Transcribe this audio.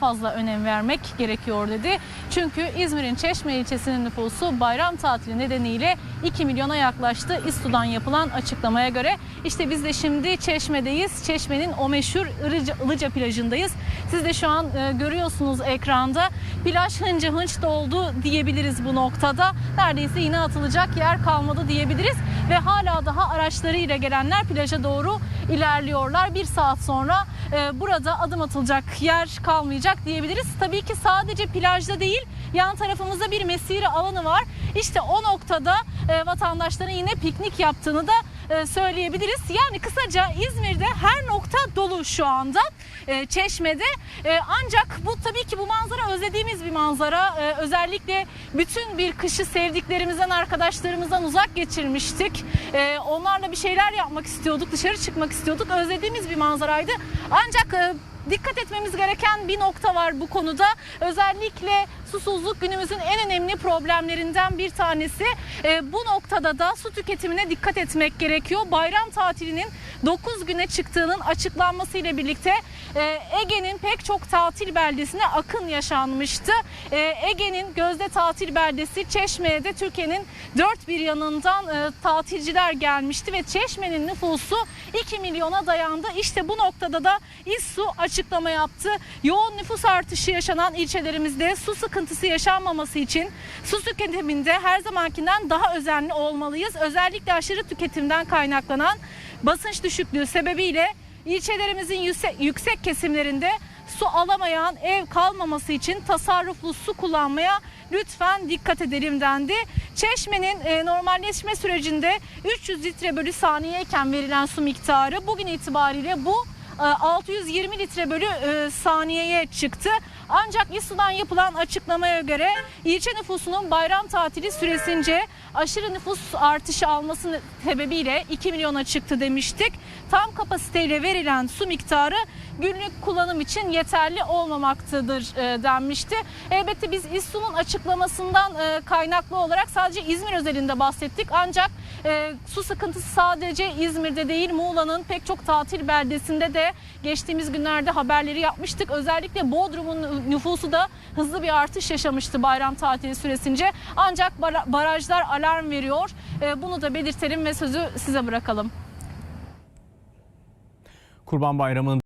fazla önem vermek gerekiyor dedi. Çünkü İzmir'in Çeşme ilçesinin nüfusu bayram tatili nedeniyle 2 milyona yaklaştı. İSTU'dan yapılan açıklamaya göre. İşte biz de şimdi Çeşme'deyiz. Çeşme'nin o meşhur Ilıca, plajındayız. Siz de şu an e, görüyorsunuz ekranda. Plaj hınca hınç doldu diyebiliriz bu noktada. Neredeyse yine atılacak yer kalmadı diyebiliriz. Ve hala daha araçlarıyla gelenler plaja doğru ilerliyorlar. Bir saat sonra e, burada adım atılacak yer kalmayacak diyebiliriz. Tabii ki sadece plajda değil yan tarafımızda bir mesire alanı var. İşte o noktada e, vatandaşların yine piknik yaptığını da e, söyleyebiliriz. Yani kısaca İzmir'de her nokta dolu şu anda. E, Çeşme'de E, ancak bu tabii ki bu manzara özlediğimiz bir manzara. E, özellikle bütün bir kışı sevdiklerimizden arkadaşlarımızdan uzak geçirmiştik. E, onlarla bir şeyler yapmak istiyorduk, dışarı çıkmak istiyorduk. Özlediğimiz bir manzaraydı. Ancak e, dikkat etmemiz gereken bir nokta var bu konuda. Özellikle susuzluk günümüzün en önemli problemlerinden bir tanesi. E, bu noktada da su tüketimine dikkat etmek gerekiyor. Bayram tatilinin 9 güne çıktığının açıklanmasıyla birlikte e, Ege'nin pek çok tatil beldesine akın yaşanmıştı. E, Ege'nin gözde tatil beldesi Çeşme'ye de Türkiye'nin dört bir yanından e, tatilciler gelmişti ve Çeşme'nin nüfusu 2 milyona dayandı. İşte bu noktada da İSSU açıklama yaptı. Yoğun nüfus artışı yaşanan ilçelerimizde su sıkıntısı yaşanmaması için su tüketiminde her zamankinden daha özenli olmalıyız. Özellikle aşırı tüketimden kaynaklanan basınç düşüklüğü sebebiyle ilçelerimizin yüksek, kesimlerinde su alamayan ev kalmaması için tasarruflu su kullanmaya lütfen dikkat edelim dendi. Çeşme'nin e, normalleşme sürecinde 300 litre bölü saniyeyken verilen su miktarı bugün itibariyle bu 620 litre bölü e, saniyeye çıktı. Ancak İSU'dan yapılan açıklamaya göre ilçe nüfusunun bayram tatili süresince aşırı nüfus artışı alması sebebiyle 2 milyona çıktı demiştik. Tam kapasiteyle verilen su miktarı günlük kullanım için yeterli olmamaktadır e, denmişti. Elbette biz İSU'nun açıklamasından e, kaynaklı olarak sadece İzmir özelinde bahsettik. Ancak e, su sıkıntısı sadece İzmir'de değil Muğla'nın pek çok tatil beldesinde de geçtiğimiz günlerde haberleri yapmıştık. Özellikle Bodrum'un nüfusu da hızlı bir artış yaşamıştı bayram tatili süresince. Ancak bara- barajlar alarm veriyor. Bunu da belirtelim ve sözü size bırakalım. Kurban Bayramı'nın